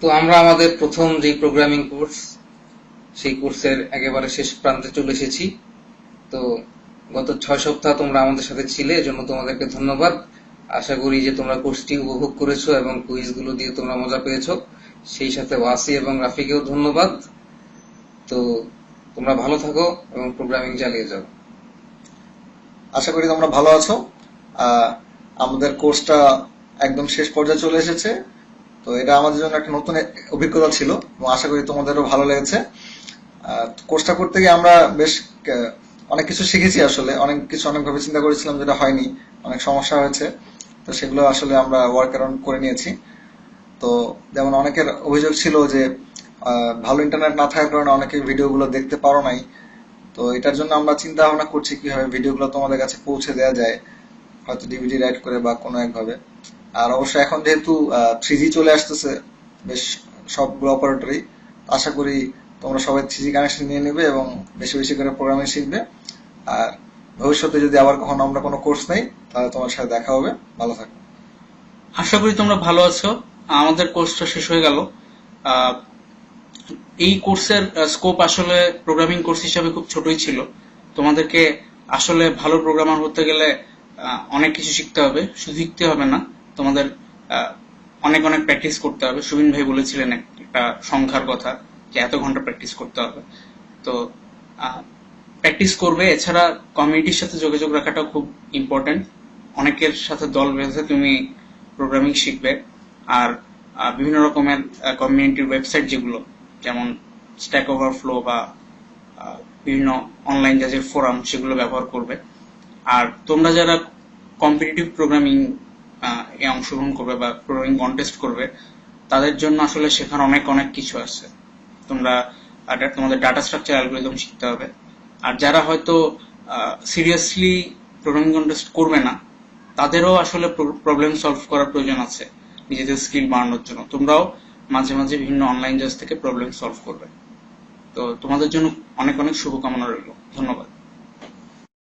তো আমরা আমাদের প্রথম যে প্রোগ্রামিং কোর্স সেই কোর্সের একেবারে শেষ প্রান্তে চলে এসেছি। তো গত ছয় সপ্তাহ তোমরা আমাদের সাথে ছিলে, এজন্য তোমাদেরকে ধন্যবাদ। আশা করি যে তোমরা কোর্সটি উপভোগ করেছ এবং কুইজগুলো দিয়ে তোমরা মজা পেয়েছ। সেই সাথে ওয়াসি এবং রাফিকেও ধন্যবাদ। তো তোমরা ভালো থাকো এবং প্রোগ্রামিং চালিয়ে যাও। আশা করি তোমরা ভালো আছো। আমাদের কোর্সটা একদম শেষ পর্যায়ে চলে এসেছে। তো এটা আমাদের জন্য একটা নতুন অভিজ্ঞতা ছিল এবং আশা করি তোমাদেরও ভালো লেগেছে। কোর্সটা করতে গিয়ে আমরা বেশ অনেক কিছু শিখেছি আসলে। অনেক কিছু, অনেকভাবে চিন্তা করেছিলাম যেটা হয়নি, অনেক সমস্যা হয়েছে। তো সেগুলো আসলে আমরা ওয়ার্ক অ্যারাউন্ড করে নিয়েছি। তো যেমন অনেকের অভিযোগ ছিল যে ভালো ইন্টারনেট না থাকার কারণে অনেকে ভিডিওগুলো দেখতে পারো নাই। তো এটার জন্য আমরা চিন্তা ভাবনা করছি কীভাবে ভিডিওগুলো তোমাদের কাছে পৌঁছে দেওয়া যায়, হয়তো ডিভিডি রাইট করে বা কোনো একভাবে। আর অবশ্য এখন যেহেতু থ্রি চলে আসতেছে, বেশ সবগুলো অপারেটরই আশা করি তোমরা সবাই থ্রি কানেকশন নিয়ে নেবে এবং বেশি বেশি করে প্রোগ্রামিং শিখবে। আর ভবিষ্যতে যদি আবার কখনো আমরা কোনো কোর্স নেই, তাহলে তোমার সাথে দেখা হবে। ভালো থাকো। আশা করি তোমরা ভালো আছো। আমাদের কোর্সটা শেষ হয়ে গেল। এই কোর্সের স্কোপ আসলে প্রোগ্রামিং কোর্স হিসাবে খুব ছোটই ছিল। তোমাদেরকে আসলে ভালো প্রোগ্রামার হতে গেলে অনেক কিছু শিখতে হবে। শুধু শিখতে হবে না। তোমাদের অনেক অনেক প্র্যাকটিস করতে হবে। সুবিন ভাই বলেছিলেন একটা সংখ্যার কথা যে এত ঘণ্টা প্র্যাকটিস করতে হবে। তো প্র্যাকটিস করবে। এছাড়া কমিউনিটির সাথে যোগাযোগ রাখাটাও খুব ইম্পর্টেন্ট অনেকের সাথে দল বেঁধে তুমি প্রোগ্রামিং শিখবে। আর বিভিন্ন রকমের কমিউনিটির ওয়েবসাইট যেগুলো, যেমন স্ট্যাক ওভারফ্লো বা বিভিন্ন অনলাইন জাজের ফোরাম সেগুলো ব্যবহার করবে। আর তোমরা যারা কম্পিটিটিভ প্রোগ্রামিং এ অংশগ্রহণ করবে বা প্রোগ্রামিং কন্টেস্ট করবে, তাদের জন্য আসলে শেখার অনেক অনেক কিছু আছে। তোমরা তোমাদের ডাটা স্ট্রাকচার অ্যালগোরিদম শিখতে হবে। আর যারা হয়তো সিরিয়াসলি প্রোগ্রামিং কন্টেস্ট করবে না, তাদেরও আসলে প্রবলেম সলভ করার প্রয়োজন আছে নিজেদের স্কিল বাড়ানোর জন্য। তোমরাও মাঝে মাঝে বিভিন্ন অনলাইন জাজ থেকে প্রবলেম সলভ করবে। তো তোমাদের জন্য অনেক অনেক শুভকামনা রইল। ধন্যবাদ।